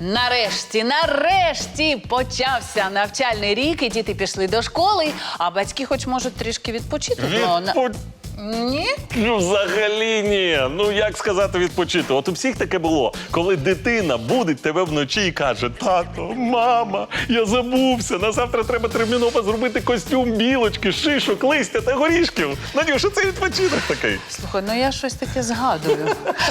Нарешті, нарешті почався навчальний рік, і діти пішли до школи, а батьки хоч можуть трішки відпочити. Відпочити. на- Відпо- Ні? Ну, взагалі ні. Ну як сказати відпочити? От у всіх таке було, коли дитина буде тебе вночі і каже: Тато, мама, я забувся. На завтра треба терміново зробити костюм білочки, шишок, листя та горішків. Надюша, це відпочинок такий. Слухай, ну я щось таке згадую.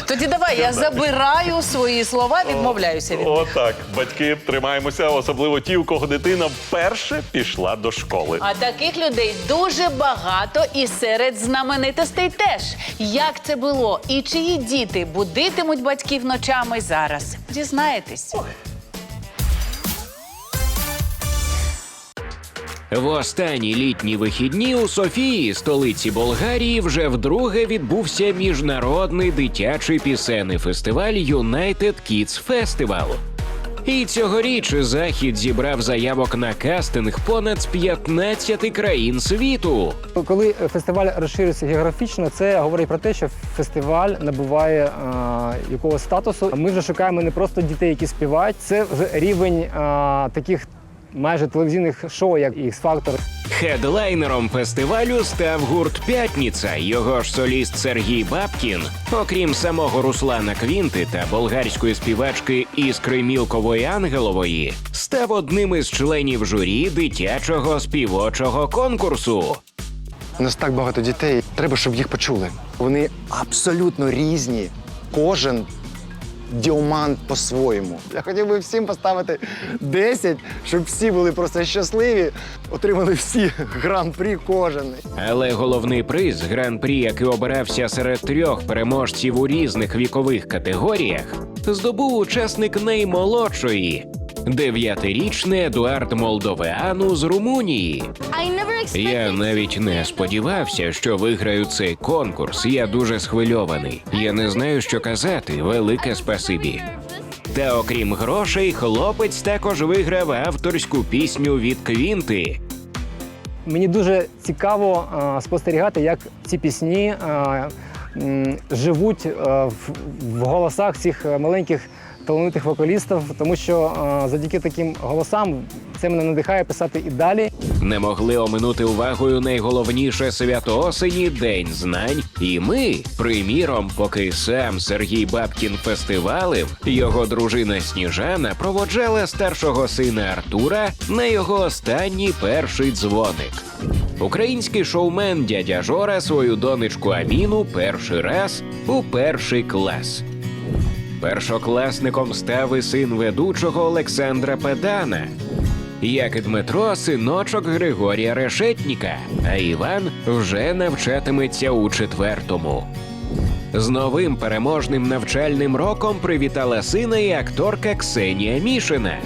Тоді давай, я забираю свої слова, відмовляюся від них. Отак. Батьки тримаємося, особливо ті, у кого дитина вперше пішла до школи. А таких людей дуже багато і серед знаменитостей теж. Як це було і чиї діти будитимуть батьків ночами зараз? Дізнаєтесь. В останні літні вихідні у Софії, столиці Болгарії, вже вдруге відбувся міжнародний дитячий пісенний фестиваль United Kids Festival. І цьогоріч захід зібрав заявок на кастинг понад з 15 країн світу. Коли фестиваль розширюється географічно, це говорить про те, що фестиваль набуває е, якогось статусу. Ми вже шукаємо не просто дітей, які співають, це рівень е, таких майже телевізійних шоу, як X-Factor. Хедлайнером фестивалю став гурт П'ятниця. Його ж соліст Сергій Бабкін, окрім самого Руслана Квінти та болгарської співачки Іскри Мілкової Ангелової, став одним із членів журі дитячого співочого конкурсу. У нас так багато дітей. Треба, щоб їх почули. Вони абсолютно різні. Кожен діамант по-своєму. Я хотів би всім поставити 10, щоб всі були просто щасливі, отримали всі гран-прі кожен. Але головний приз гран-прі, який обирався серед трьох переможців у різних вікових категоріях, здобув учасник наймолодшої. Дев'ятирічний Едуард Молдовеану з Румунії. Я навіть не сподівався, що виграю цей конкурс. Я дуже схвильований. Я не знаю, що казати. Велике спасибі. Та окрім грошей, хлопець також виграв авторську пісню від Квінти. Мені дуже цікаво е, спостерігати, як ці пісні е, м, живуть е, в, в голосах цих маленьких талановитих вокалістів, тому що е, завдяки таким голосам це мене надихає писати і далі. Не могли оминути увагою найголовніше свято осені День знань. І ми, приміром, поки сам Сергій Бабкін фестивалив, його дружина Сніжана проводжала старшого сина Артура на його останній перший дзвоник. Український шоумен дядя Жора свою донечку Аміну перший раз у перший клас. Першокласником став і син ведучого Олександра Педана. Як і Дмитро, синочок Григорія Решетніка, а Іван вже навчатиметься у четвертому. З новим переможним навчальним роком привітала сина і акторка Ксенія Мішина.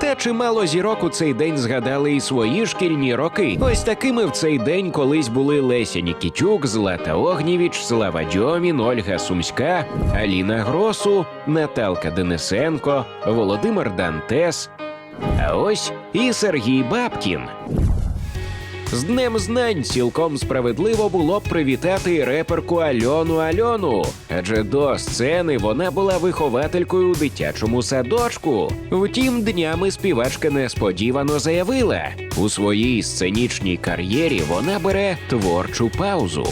Та чимало зірок у цей день згадали і свої шкільні роки. Ось такими в цей день колись були Леся Нікітюк, Злата Огнівіч, Слава Дьомін, Ольга Сумська, Аліна Гросу, Наталка Денисенко, Володимир Дантес. А ось і Сергій Бабкін. З Днем знань цілком справедливо було б привітати реперку Альону Альону, адже до сцени вона була вихователькою у дитячому садочку. Втім, днями співачка несподівано заявила, у своїй сценічній кар'єрі вона бере творчу паузу.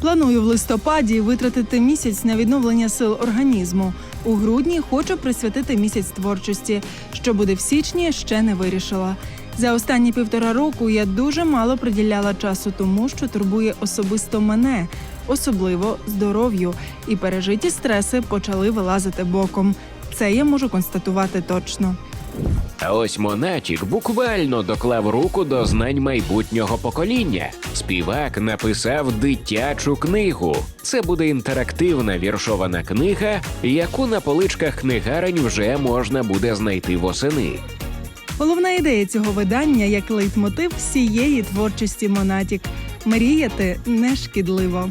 Планую в листопаді витратити місяць на відновлення сил організму. У грудні хочу присвятити місяць творчості. Що буде в січні, ще не вирішила. За останні півтора року я дуже мало приділяла часу тому, що турбує особисто мене, особливо здоров'ю, і пережиті стреси почали вилазити боком. Це я можу констатувати точно. А ось Монатік буквально доклав руку до знань майбутнього покоління. Співак написав дитячу книгу. Це буде інтерактивна віршована книга, яку на поличках книгарень вже можна буде знайти восени. Головна ідея цього видання як лейтмотив всієї творчості Монатік мріяти не шкідливо.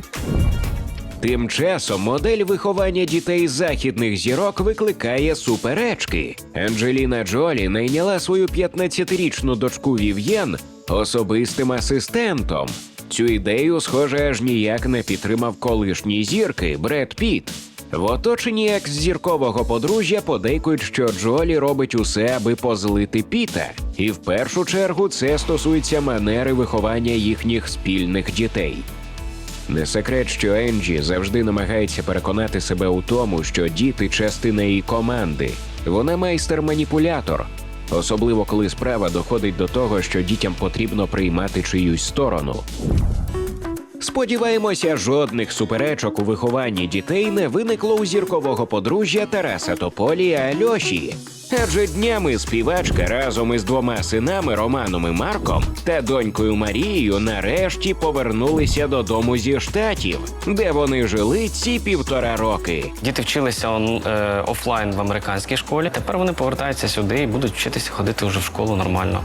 Тим часом модель виховання дітей західних зірок викликає суперечки. Анджеліна Джолі найняла свою 15-річну дочку Вів'єн особистим асистентом. Цю ідею, схоже, аж ніяк не підтримав колишній зірки Бред Піт. В оточенні екс-зіркового подружжя подейкують, що Джолі робить усе, аби позлити Піта. І в першу чергу це стосується манери виховання їхніх спільних дітей. Не секрет, що Енджі завжди намагається переконати себе у тому, що діти частина її команди. Вона майстер-маніпулятор, особливо коли справа доходить до того, що дітям потрібно приймати чиюсь сторону. Сподіваємося, жодних суперечок у вихованні дітей не виникло у зіркового подружжя Тараса Тополі і Альоші. Адже днями співачка разом із двома синами Романом і Марком та донькою Марією нарешті повернулися додому зі штатів, де вони жили ці півтора роки. Діти вчилися он, е, офлайн в американській школі. Тепер вони повертаються сюди і будуть вчитися ходити вже в школу нормально.